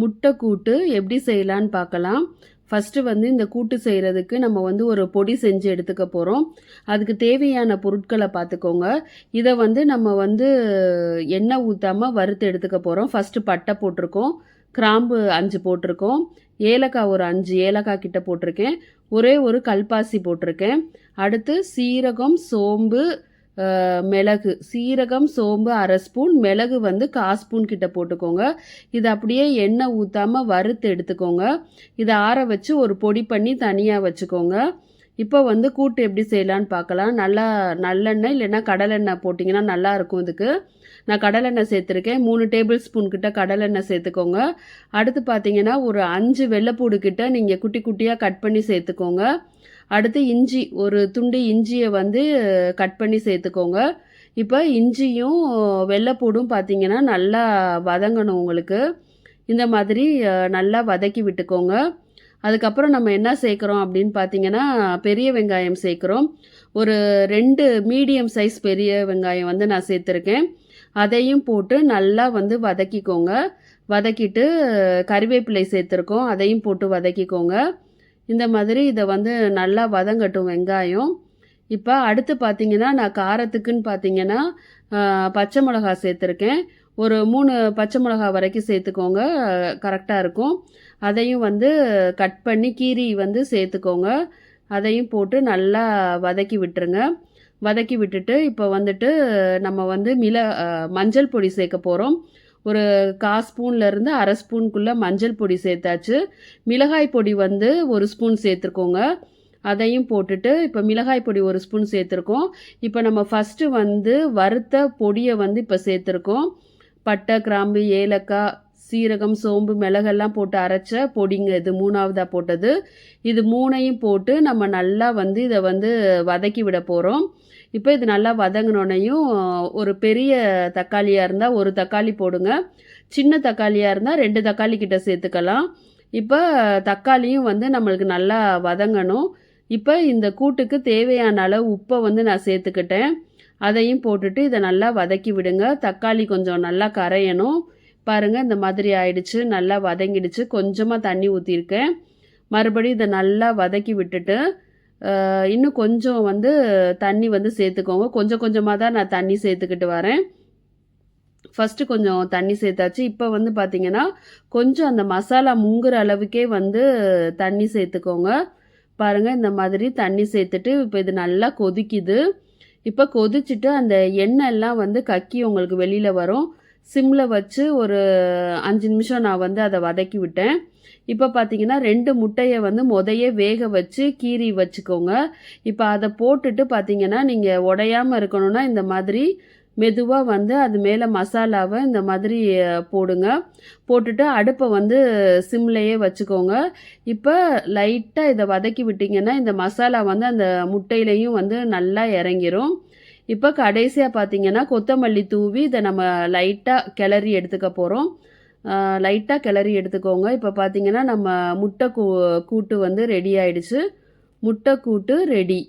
முட்டை கூட்டு எப்படி செய்யலான்னு பார்க்கலாம். ஃபஸ்ட்டு வந்து இந்த கூட்டு செய்கிறதுக்கு நம்ம வந்து ஒரு பொடி செஞ்சு எடுத்துக்க போகிறோம் அதுக்கு தேவையான பொருட்களை பார்த்துக்கோங்க. இதை வந்து நம்ம வந்து எண்ணெய் ஊற்றாமல் வறுத்து எடுத்துக்க போகிறோம் ஃபஸ்ட்டு பட்டை போட்டிருக்கோம். கிராம்பு அஞ்சு போட்டிருக்கோம். ஏலக்காய் ஒரு அஞ்சு ஏலக்காய் கிட்ட போட்டிருக்கேன். ஒரே ஒரு கல்பாசி போட்டிருக்கேன். அடுத்து சீரகம் சோம்பு மிளகு சீரகம் சோம்பு அரை ஸ்பூன் மிளகு வந்து கால் ஸ்பூன் கிட்ட போட்டுக்கோங்க. இதை அப்படியே எண்ணெய் ஊற்றாமல் வறுத்து எடுத்துக்கோங்க. இதை ஆற வச்சு ஒரு பொடி பண்ணி தனியாக வச்சுக்கோங்க. இப்போ வந்து கூட்டு எப்படி செய்யலான்னு பார்க்கலாம் நல்லா நல்லெண்ணெய் இல்லைன்னா கடலெண்ணெய் போட்டிங்கன்னா நல்லா இருக்கும் இதுக்கு. நான் கடலெண்ணெய் சேர்த்துருக்கேன். மூணு டேபிள் ஸ்பூன் கிட்ட கடலெண்ணெய் சேர்த்துக்கோங்க. அடுத்து பார்த்தீங்கன்னா ஒரு அஞ்சு வெள்ளைப்பூடு கிட்ட நீங்கள் குட்டி குட்டியாக கட் பண்ணி சேர்த்துக்கோங்க. அடுத்து இஞ்சி ஒரு துண்டு இஞ்சியை வந்து கட் பண்ணி சேர்த்துக்கோங்க. இப்போ இஞ்சியும் வெள்ளைப்பூடும் பார்த்தீங்கன்னா நல்லா வதங்கணும் உங்களுக்கு. இந்த மாதிரி நல்லா வதக்கி விட்டுக்கோங்க. அதுக்கப்புறம் நம்ம என்ன சேர்க்குறோம் அப்படின்னு பார்த்தீங்கன்னா பெரிய வெங்காயம் சேர்க்குறோம். ஒரு ரெண்டு மீடியம் சைஸ் பெரிய வெங்காயம் வந்து நான் சேர்த்துருக்கேன். அதையும் போட்டு நல்லா வந்து வதக்கிக்கோங்க. வதக்கிட்டு கறிவேப்பிலை சேர்த்துருக்கோம். அதையும் போட்டு வதக்கிக்கோங்க. இந்த மாதிரி இதை வந்து நல்லா வதங்கட்டும் வெங்காயம். இப்போ அடுத்து பார்த்தீங்கன்னா நான் காரத்துக்குன்னு பார்த்தீங்கன்னா பச்சை மிளகா சேர்த்துருக்கேன். ஒரு மூணு பச்சை மிளகா வரைக்கும் சேர்த்துக்கோங்க. கரெக்டாக இருக்கும். அதையும் வந்து கட் பண்ணி கீரி வந்து சேர்த்துக்கோங்க. அதையும் போட்டு நல்லா வதக்கி விட்டுருங்க. வதக்கி விட்டுட்டு இப்போ வந்துட்டு நம்ம வந்து மிள மஞ்சள் பொடி சேர்க்க போகிறோம் ஒரு கா ஸ்பூன்லேருந்து அரை ஸ்பூனுக்குள்ளே மஞ்சள் பொடி சேர்த்தாச்சு. மிளகாய் பொடி வந்து ஒரு ஸ்பூன் சேர்த்துருக்கோங்க அதையும் போட்டுட்டு இப்போ மிளகாய் பொடி ஒரு ஸ்பூன் சேர்த்துருக்கோம். இப்போ நம்ம ஃபஸ்ட்டு வந்து வறுத்த பொடியை வந்து இப்போ சேர்த்துருக்கோம். பட்டை கிராம்பு ஏலக்காய் சீரகம் சோம்பு மிளகெல்லாம் போட்டு அரைச்ச பொடிங்க இது மூணாவதாக போட்டது. இது மூணையும் போட்டு நம்ம நல்லா வந்து இதை வந்து வதக்கி விட போகிறோம் இப்போ இது நல்லா வதங்கினோடனையும் ஒரு பெரிய தக்காளியாக இருந்தால் ஒரு தக்காளி போடுங்க. சின்ன தக்காளியாக இருந்தால் ரெண்டு தக்காளி கிட்ட சேர்த்துக்கலாம். இப்போ தக்காளியும் வந்து நம்மளுக்கு நல்லா வதங்கணும். இப்போ இந்த கூட்டுக்கு தேவையான அளவு உப்பை வந்து நான் சேர்த்துக்கிட்டேன். அதையும் போட்டுட்டு இதை நல்லா வதக்கி விடுங்க. தக்காளி கொஞ்சம் நல்லா கரையணும். பாருங்கள் இந்த மாதிரி ஆயிடுச்சு. நல்லா வதங்கிடுச்சு. கொஞ்சமாக தண்ணி ஊற்றிருக்கேன் மறுபடியும் இதை நல்லா வதக்கி விட்டுட்டு இன்னும் கொஞ்சம் வந்து தண்ணி வந்து சேர்த்துக்கோங்க. கொஞ்சம் கொஞ்சமாக தான் நான் தண்ணி சேர்த்துக்கிட்டு வரேன். ஃபஸ்ட்டு கொஞ்சம் தண்ணி சேர்த்தாச்சு. இப்போ வந்து பார்த்தீங்கன்னா கொஞ்சம் அந்த மசாலா முங்குற அளவுக்கே வந்து தண்ணி சேர்த்துக்கோங்க. பாருங்கள் இந்த மாதிரி தண்ணி சேர்த்துட்டு இப்போ இது நல்லா கொதிக்குது. இப்போ கொதிச்சுட்டு அந்த எண்ணெய் எல்லாம் வந்து கக்கி உங்களுக்கு வெளியில் வரும். சிம்மில் வச்சு ஒரு அஞ்சு நிமிஷம் நான் வந்து அதை வதக்கி விட்டேன். இப்போ பார்த்தீங்கன்னா ரெண்டு முட்டையை வந்து முதையே வேக வச்சு கீறி வச்சுக்கோங்க. இப்போ அதை போட்டுட்டு பார்த்தீங்கன்னா நீங்கள் உடையாமல் இருக்கணும்னா இந்த மாதிரி மெதுவாக வந்து அது மேலே மசாலாவை இந்த மாதிரி போடுங்க. போட்டுட்டு அடுப்பை வந்து சிம்லேயே வச்சுக்கோங்க. இப்போ லைட்டாக இதை வதக்கி விட்டிங்கன்னா இந்த மசாலா வந்து அந்த முட்டையிலையும் வந்து நல்லா இறங்கிரும். இப்போ கடைசியாக பார்த்தீங்கன்னா கொத்தமல்லி தூவி இதை நம்ம லைட்டாக கிளறி எடுத்துக்க போகிறோம் லைட்டாக கிளறி எடுத்துக்கோங்க. இப்போ பார்த்தீங்கன்னா நம்ம முட்டை கூ கூட்டு வந்து ரெடி ஆயிடுச்சு. முட்டை கூட்டு ரெடி